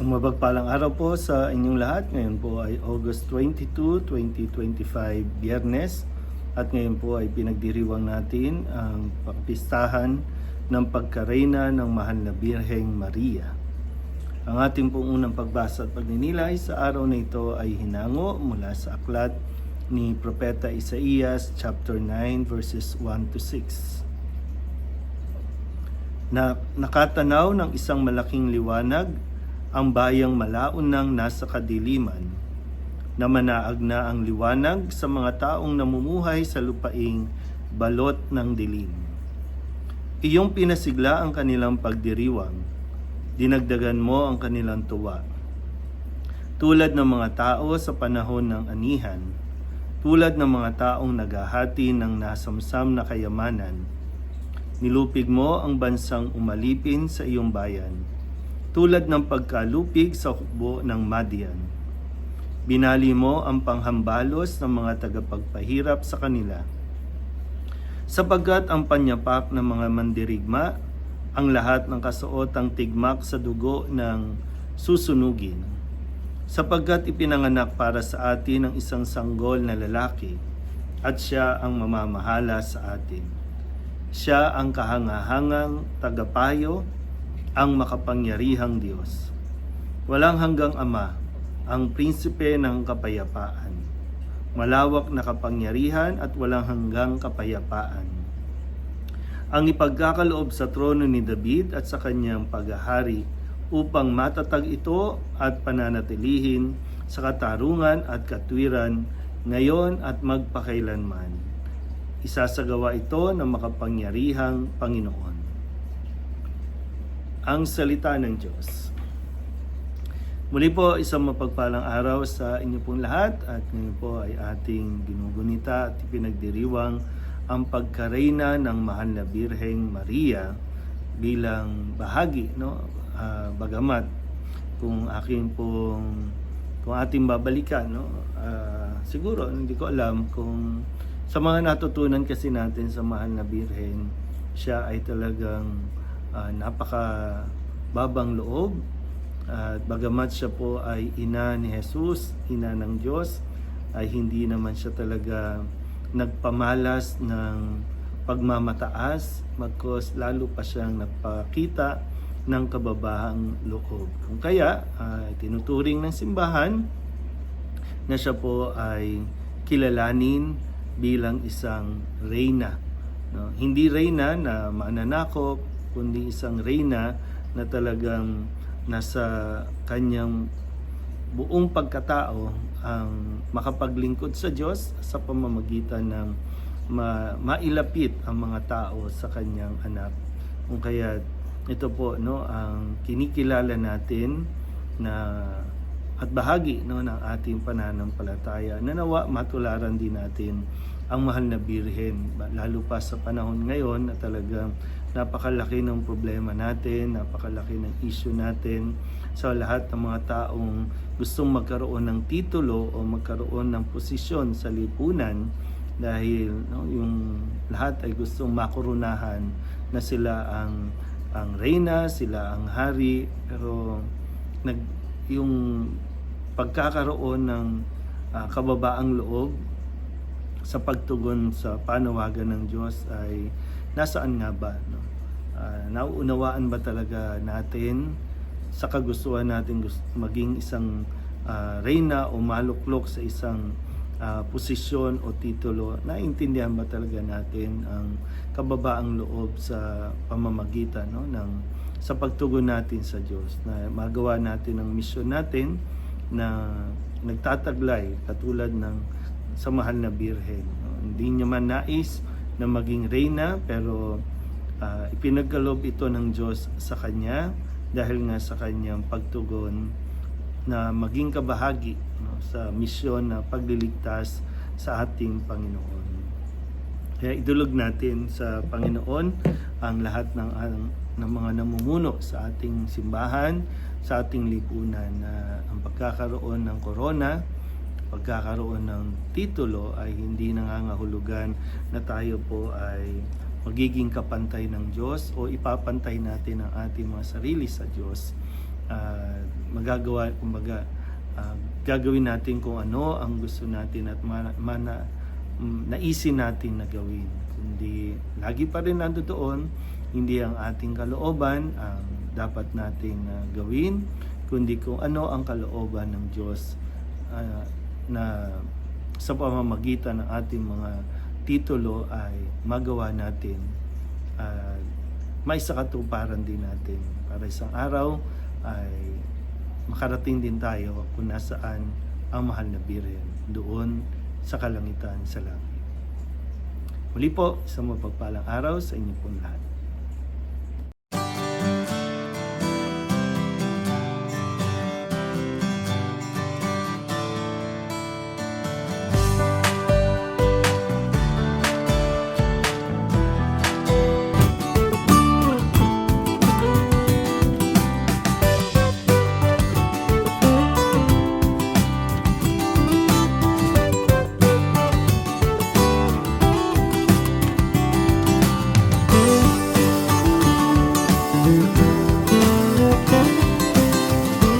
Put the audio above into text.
Mabagpalang araw po sa inyong lahat. Ngayon po ay August 22, 2025, Biyernes. At ngayon po ay pinagdiriwang natin ang pagpistahan ng pagkareyna ng mahal na Birheng Maria. Ang ating pong unang pagbasa at pagninilay sa araw na ito ay hinango mula sa aklat ni Propeta Isaías chapter 9 verses 1 to 6 na nakatanaw ng isang malaking liwanag ang bayang malaon nang nasa kadiliman, na manaag na ang liwanag sa mga taong namumuhay sa lupaing balot ng dilim. Iyong pinasigla ang kanilang pagdiriwang, dinagdagan mo ang kanilang tuwa. Tulad ng mga tao sa panahon ng anihan, tulad ng mga taong naghahati ng nasamsam na kayamanan, nilupig mo ang bansang umalipin sa iyong bayan tulad ng pagkalupig sa hukbo ng Madian. Binali mo ang panghambalos ng mga tagapagpahirap sa kanila. Sapagkat ang panyapak ng mga mandirigma, ang lahat ng kasuotang tigmak sa dugo ng susunugin. Sapagkat ipinanganak para sa atin ang isang sanggol na lalaki, at siya ang mamamahala sa atin. Siya ang kahangahangang tagapayo ang makapangyarihang Diyos. Walang hanggang Ama, ang prinsipe ng kapayapaan. Malawak na kapangyarihan at walang hanggang kapayapaan. Ang ipagkakaloob sa trono ni David at sa kanyang paghahari upang matatag ito at pananatilihin sa katarungan at katwiran ngayon at magpakailanman. Isasagawa ito ng makapangyarihang Panginoon ang salita ng Diyos. Muli po, isang mapagpalang araw sa inyo pong lahat at ngayon po ay ating ginugunita at pinagdiriwang ang pagkareyna ng mahal na Birheng Maria bilang bahagi, no? Uh, bagamat kung aking pong kung ating babalikan, no? Uh, siguro hindi ko alam kung sa mga natutunan kasi natin sa mahal na Birhen, siya ay talagang uh, napaka babang loob at bagamat siya po ay ina ni Jesus, ina ng Diyos, ay hindi naman siya talaga nagpamalas ng pagmamataas, magkos lalo pa siyang nagpakita ng kababahang loob. Kung kaya, uh, tinuturing ng simbahan na siya po ay kilalanin bilang isang reyna. No? Hindi reyna na mananakop, kundi isang reyna na talagang nasa kanyang buong pagkatao ang makapaglingkod sa Diyos sa pamamagitan ng ma mailapit ang mga tao sa kanyang anak. Kung kaya ito po no ang kinikilala natin na at bahagi no ng ating pananampalataya. Nanawa matularan din natin ang mahal na birhen. Lalo pa sa panahon ngayon na talagang napakalaki ng problema natin, napakalaki ng issue natin sa lahat ng mga taong gustong magkaroon ng titulo o magkaroon ng posisyon sa lipunan dahil no, yung lahat ay gustong makurunahan na sila ang ang reyna, sila ang hari, pero nag yung pagkakaroon ng uh, kababaang loob sa pagtugon sa panawagan ng Diyos ay nasaan nga ba? No? Uh, nauunawaan ba talaga natin sa kagustuhan natin maging isang uh, reyna o maluklok sa isang uh, posisyon o titulo, naintindihan ba talaga natin ang kababaang loob sa pamamagitan no, ng sa pagtugon natin sa Diyos na magawa natin ang misyon natin na nagtataglay katulad ng sa mahal na birhen. Hindi niya man nais na maging reyna pero uh, ipinagkalob ito ng Diyos sa kanya dahil nga sa kanyang pagtugon na maging kabahagi no, sa misyon na pagliligtas sa ating Panginoon. Kaya idulog natin sa Panginoon ang lahat ng, ang, ng mga namumuno sa ating simbahan, sa ating lipunan na ang pagkakaroon ng korona pagkakaroon ng titulo ay hindi nangangahulugan na tayo po ay magiging kapantay ng Diyos o ipapantay natin ang ating mga sarili sa Diyos. ah, magagawa, kumbaga, ah, gagawin natin kung ano ang gusto natin at mana, mana, mm, naisin natin na gawin. Kundi lagi pa rin nandoon, hindi ang ating kalooban ang dapat nating ah, gawin, kundi kung ano ang kalooban ng Diyos ah, na sa pamamagitan ng ating mga titulo ay magawa natin at may sakatuparan din natin para isang araw ay makarating din tayo kung nasaan ang mahal na Birhen doon sa kalangitan sa langit. Muli po, isang mapagpalang araw sa inyo lahat.